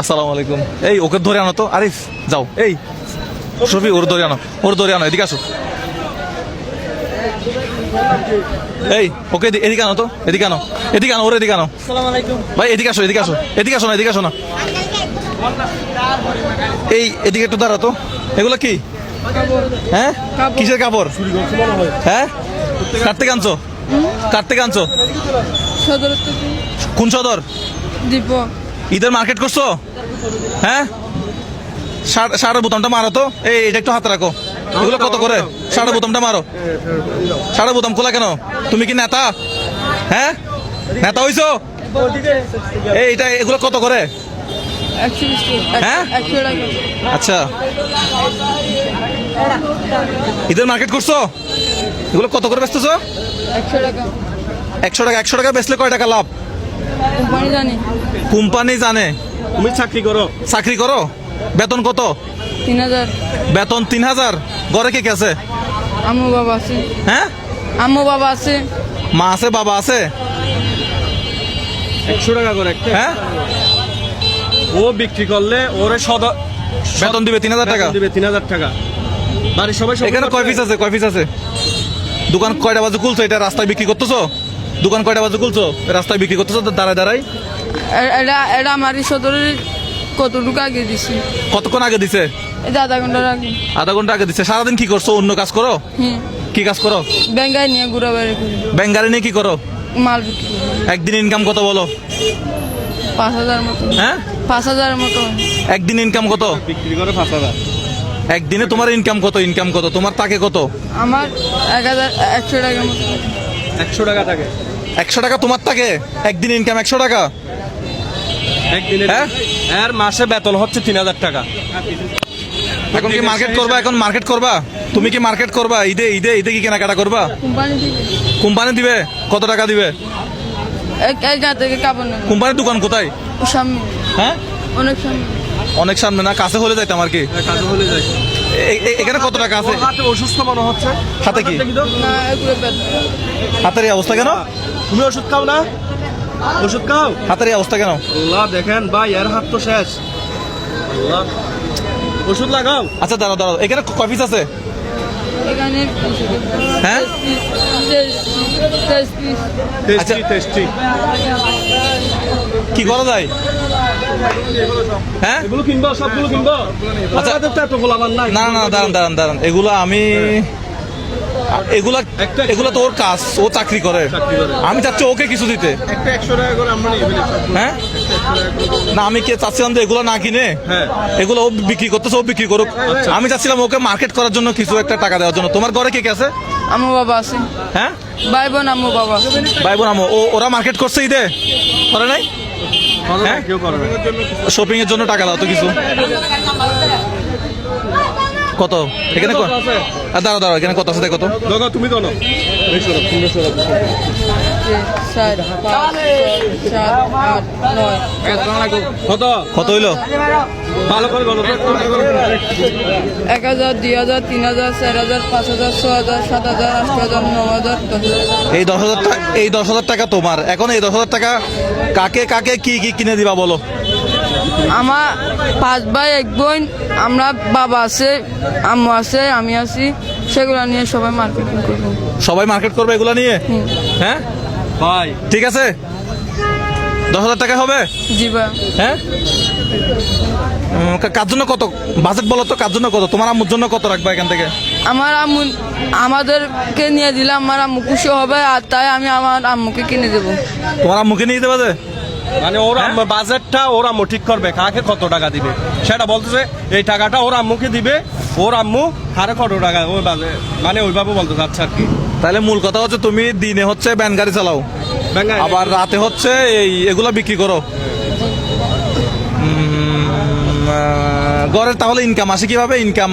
আসসালামু আলাইকুম। এই ওকে ধরে আনো তো। আরিফ যাও। এই শফি ওর ধরে আনো। ওর ধরে আনো এদিকে আসো। এই ওকে এদিকে আনো তো। এদিকে আনো। এদিকে আনো ওর এদিকে আনো। ভাই এদিকে আসো এদিকে আসো। এদিকে আসো না এদিকে আসো না। এই এদিকে একটু দাঁড়া তো। এগুলো কি? হ্যাঁ? কিসের কাপড়? হ্যাঁ? কার থেকে আনছো? কার থেকে আনছো কোন সদর? দীপ ঈদের মার্কেট করছ? হ্যাঁ? শার্ট- বোতামটা মারো তো। এই, এটা একটু হাতে রাখো। এগুলো কত করে? শার্টের বোতামটা মারো। শার্টের বোতাম খোলা কেন? তুমি কি নেতা? হ্যাঁ? নেতা হইছো? এই, এটা এগুলো কত করে? হ্যাঁ? আচ্ছা। ঈদের মার্কেট করছ? এগুলো কত করে বেচতেছো? একশো টাকা একশো টাকা বেচলে কয় টাকা লাভ? জানি। কোম্পানি জানে? তুমি চাকরি করো। চাকরি করো? বেতন কত? তিন হাজার। বেতন তিন হাজার? ঘরে কে কে আছে? আম্মু বাবা আছে। হ্যাঁ? আম্মু বাবা আছে। মা আছে বাবা আছে? একশো টাকা করে হ্যাঁ? ও বিক্রি করলে ওরে সদ বেতন দিবে তিন হাজার টাকা? দিবে তিন হাজার টাকা। বাড়ির সবাই এখানে কয় পিস আছে কয় পিস আছে? দোকান কয়টা বাজে খুলছো? এটা রাস্তায় বিক্রি করতেছো? দোকান কয়টা বাজে খুলছো? রাস্তায় বিক্রি করতেছো তো দাঁড়ায় দাঁড়াই এটা এটা আমারই সদরের কতটুকু আগে দিছি। কতক্ষণ আগে দিছে? আধা ঘণ্টার আগে। আধা ঘণ্টা আগে দিছে। সারাদিন কি করছ? অন্য কাজ করো? কি কাজ করো? ব্যাঙ্গায় নিয়ে ঘুরা বেড়ে করি। নিয়ে কি করো? মাল বিক্রি একদিন ইনকাম কত বলো? পাঁচ হাজার মতো। হ্যাঁ? পাঁচ হাজারের মতো। একদিন ইনকাম কত? বিক্রি করে পাঁচ হাজার। একদিনে তোমার ইনকাম কত? ইনকাম কত? তোমার তাকে কত? আমার এক হাজার একশো টাকার মতো। একশো টাকা থাকে একশো টাকা তোমার থাকে? একদিন ইনকাম একশো টাকা। একদিনে হ্যাঁ? এর মাসে বেতন হচ্ছে তিন হাজার টাকা। এখন কি মার্কেট করবা? এখন মার্কেট করবা? তুমি কি মার্কেট করবা? ঈদে ঈদে ঈদে কি কেনাকাটা করবা? কোম্পানি দিবে। কত টাকা দিবে? কোম্পানির দোকান কোথায়? হ্যাঁ? অনেক সামনে। অনেক সামনে না? কাছে হলে যাইতাম আর কি। হলে এ- এখানে কত টাকা আছে? হাতে অসুস্থ মনে হচ্ছে। হাতে কি? হাতের এই অবস্থা কেন? তুমি ওষুধ খাও না? ওষুধ খাও? হাতের এই অবস্থা কেন? আল্লাহ দেখেন ভাই এর হাত তো শেষ। আল্লাহ। ওষুধ লাগাও। আচ্ছা দাঁড়াও দাঁড়াও এখানে কয় পিস আছে? এখানে হ্যাঁ? আচ্ছা। টেস্টি টেস্টি কি করা যায়? হ্যাঁ? এগুলো কিনবো সবগুলো কিনবো। আচ্ছা। আচ্ছা তো এত গোলাবার নাই। না না দাঁড়ান দাঁড়ান দাঁড়ান। এগুলো আমি এগুলা তো ওর কাজ ও চাকরি করে। আমি চাচ্ছি ওকে কিছু দিতে। একটা একশো টাকা করে আমরা নিয়ে ফেলি সবগুলো। হ্যাঁ? না আমি কে চাচ্ছিলাম যে এগুলো না কিনে? হ্যাঁ। এগুলো ও বিক্রি করতেছে ও বিক্রি করুক। আমি চাচ্ছিলাম ওকে মার্কেট করার জন্য কিছু একটা টাকা দেওয়ার জন্য। তোমার ঘরে কে কে আছে? আম্মু বাবা আছে। হ্যাঁ? ভাই বোন আমার বাবা। ভাই বোন আমো, ও ওরা মার্কেট করছে ঈদে? করে নাই? না, হ্যাঁ? কেউ করে না। শপিং এর জন্য টাকা দাও তো কিছু। কত? এখানে দাঁড়াও দাঁড়াও এখানে কত আছে? কত। তুমি দাও না। বেশি না, তুমি বেশি না। চার পাঁচ সাত আট নয়। কত কত হইল? ভালো করে বলো। এক হাজার দুই হাজার তিন হাজার চার হাজার পাঁচ হাজার ছ হাজার সাত হাজার আট হাজার ন হাজার এই দশ হাজার টাকা এই দশ হাজার টাকা তোমার। এখন এই দশ হাজার টাকা কাকে কাকে কি কি কিনে দিবা বলো? আমার পাঁচ ভাই এক বোন আমরা বাবা আছে আম্মু আছে আমি আছি সেগুলো নিয়ে সবাই মার্কেটিং করব। সবাই মার্কেট করবে এগুলো নিয়ে? হ্যাঁ? ভাই। ঠিক আছে? দশ হাজার টাকা হবে? জি ভাই। হ্যাঁ? কার জন্য কত? বাজেট বলো তো কার জন্য কত? তোমার আম্মুর জন্য কত রাখবা এখান থেকে? আমার আম্মু আমাদেরকে নিয়ে দিলে আমার আম্মু খুশি হবে আর তাই আমি আমার আম্মুকে কিনে দেবো। তোমার আম্মুকে নিয়ে দেবা যে মানে ওর আম্মু বাজেটটা ওর আম্মু ঠিক করবে কাকে কত টাকা দিবে? সেটা বলতেছে এই টাকাটা ওর আম্মুকে দিবে ওর আম্মু কারে কত টাকা ওই বাজে মানে ওইভাবে বলতে চাচ্ছে আর কি। তাহলে মূল কথা হচ্ছে তুমি দিনে হচ্ছে ব্যান গাড়ি চালাও। আবার রাতে হচ্ছে এই এগুলা বিক্রি করো। ঘরের তাহলে ইনকাম আসে কীভাবে? ইনকাম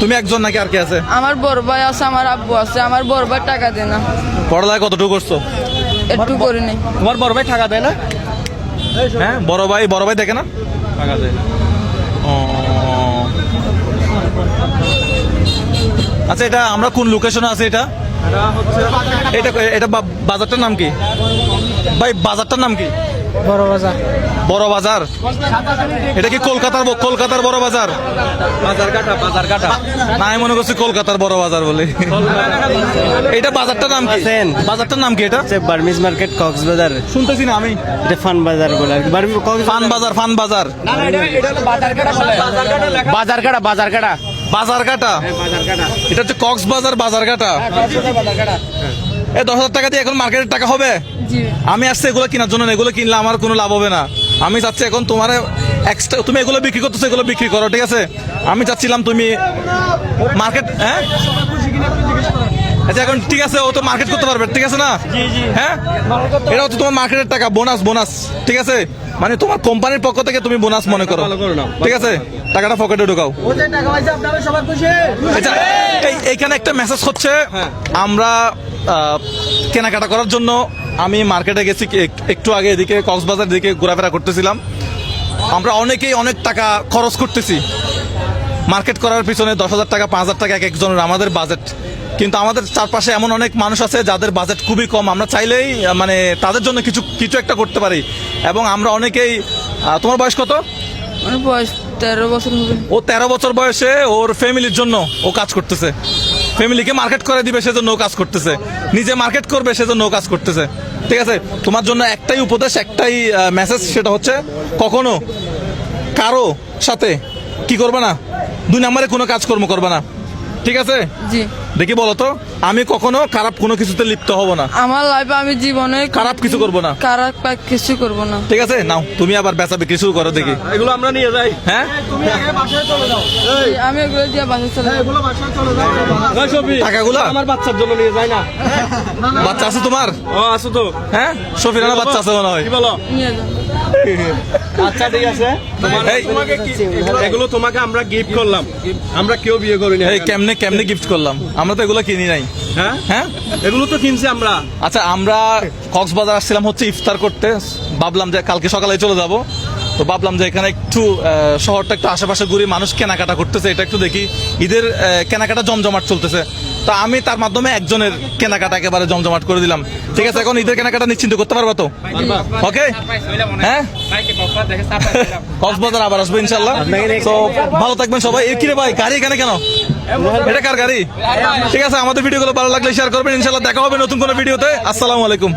তুমি একজন নাকি আর কি আছে? আমার বড় ভাই আছে আমার আব্বু আছে আমার বড় ভাই টাকা দেয় না। পড়ালেখা কতটুকু করছ? একটু করে নেই। তোমার বড় ভাই টাকা দেয় না? হ্যাঁ বড় ভাই বড় ভাই দেখে না? টাকা দেয় না। ও। আচ্ছা এটা আমরা কোন লোকেশনে আছে এটা? এটা এটা বাজারটার নাম কি? ভাই বাজারটার নাম কি? বড় বাজার। বড় বাজার? এটা কি কলকাতার কলকাতার বড় বাজার? বাজার কাটা না আমি মনে করছি কলকাতার বড় বাজার বলে। এটা বাজারটার নাম কি? বাজারটার নাম কি এটা? Burmese market Cox's Bazar. শুনতেছি না আমি। এটা ফান বাজার বলে আর কি। বার্মি ফান বাজার ফান বাজার। বাজার কাটা বাজার কাটা বাজার কাটা এটা হচ্ছে কক্সবাজার বাজার কাটা এই দশ হাজার টাকা দিয়ে এখন মার্কেটের টাকা হবে? আমি আসছি এগুলো কেনার জন্য এগুলো কিনলে আমার কোনো লাভ হবে না। আমি চাচ্ছি এখন তোমার এক্সট্রা তুমি এগুলো বিক্রি করতেছো এগুলো বিক্রি করো ঠিক আছে? আমি চাচ্ছিলাম তুমি মার্কেট হ্যাঁ? আচ্ছা এখন ঠিক আছে ও তো মার্কেট করতে পারবে ঠিক আছে না? হ্যাঁ? এটা হচ্ছে তোমার মার্কেটের টাকা বোনাস বোনাস ঠিক আছে? মানে তোমার কোম্পানির পক্ষ থেকে তুমি বোনাস মনে করো। ঠিক আছে? টাকাটা পকেটে ঢুকাও। আচ্ছা এই এইখানে একটা মেসেজ হচ্ছে। আমরা কেনাকাটা করার জন্য আমি মার্কেটে গেছি এক- একটু আগে এদিকে কক্সবাজার দিকে ঘোরাফেরা করতেছিলাম। আমরা অনেকেই অনেক টাকা খরচ করতেছি। মার্কেট করার পিছনে দশ হাজার টাকা পাঁচ হাজার টাকা এক একজনের আমাদের বাজেট কিন্তু আমাদের চারপাশে এমন অনেক মানুষ আছে যাদের বাজেট খুবই কম। আমরা চাইলেই মানে তাদের জন্য কিছু কিছু একটা করতে পারি। এবং আমরা অনেকেই তোমার বয়স কত? বয়স তেরো বছর হবে। ও তেরো বছর বয়সে ওর ফ্যামিলির জন্য ও কাজ করতেছে। ফ্যামিলিকে মার্কেট করে দিবে সেজন্য ও কাজ করতেছে। নিজে মার্কেট করবে সেজন্য ও কাজ করতেছে। ঠিক আছে? তোমার জন্য একটাই উপদেশ একটাই মেসেজ সেটা হচ্ছে কখনো কারও সাথে কি করবে না? দুই নম্বরে কোনো কাজকর্ম করবে না। ঠিক আছে? জি। দেখি বলো তো আমি কখনো খারাপ কোনো কিছুতে লিপ্ত হব না। আমার লাইফে আমি জীবনে খারাপ কিছু করব না। খারাপ কিছু করব না। ঠিক আছে নাও তুমি আবার বেচা বিক্রি শুরু করো দেখি। এগুলো আমরা নিয়ে যাই। হ্যাঁ? জি, আমি এগুলো দিয়ে বাসা চলে যাব। ওই শফি, টাকাগুলো? আমার বাচ্চার জন্য নিয়ে যায় না। বাচ্চা আছে তোমার? ও আসো তো। হ্যাঁ? সফিরানা বাচ্চা আছে মনে হয়। কি বলো? নিয়ে যাব। আচ্ছা ঠিক আছে। এগুলো তোমাকে আমরা গিফট করলাম। আমরা কেউ বিয়ে করিনি। এই কেমনে কেমনে গিফট করলাম? আমরা তো এগুলো কিনি নাই। হ্যাঁ? হ্যাঁ? এগুলো তো কিনছি আমরা। আচ্ছা আমরা কক্সবাজার আসছিলাম হচ্ছে ইফতার করতে। ভাবলাম যে কালকে সকালে চলে যাব। তো ভাবলাম যে এখানে একটু আহ, শহরটা একটু আশেপাশে ঘুরে মানুষ কেনাকাটা করতেছে। এটা একটু দেখি। ঈদের কেনাকাটা জমজমাট চলতেছে। তো আমি তার মাধ্যমে একজনের কেনাকাটা একেবারে জমজমাট করে দিলাম। ঠিক আছে, এখন ঈদের কেনাকাটা নিশ্চিন্ত করতে পারব তো? ওকে হ্যাঁ? কক্সবাজার আবার আসব ইনশাল্লাহ তো ভালো থাকবেন সবাই। এ, কিরে ভাই, গাড়ি এখানে কেন? এটা কার গাড়ি? ঠিক আছে, আমাদের ভিডিওগুলো ভালো লাগলে শেয়ার করবেন। ইনশাল্লাহ দেখা হবে নতুন কোনো ভিডিওতে আসসালামু আলাইকুম।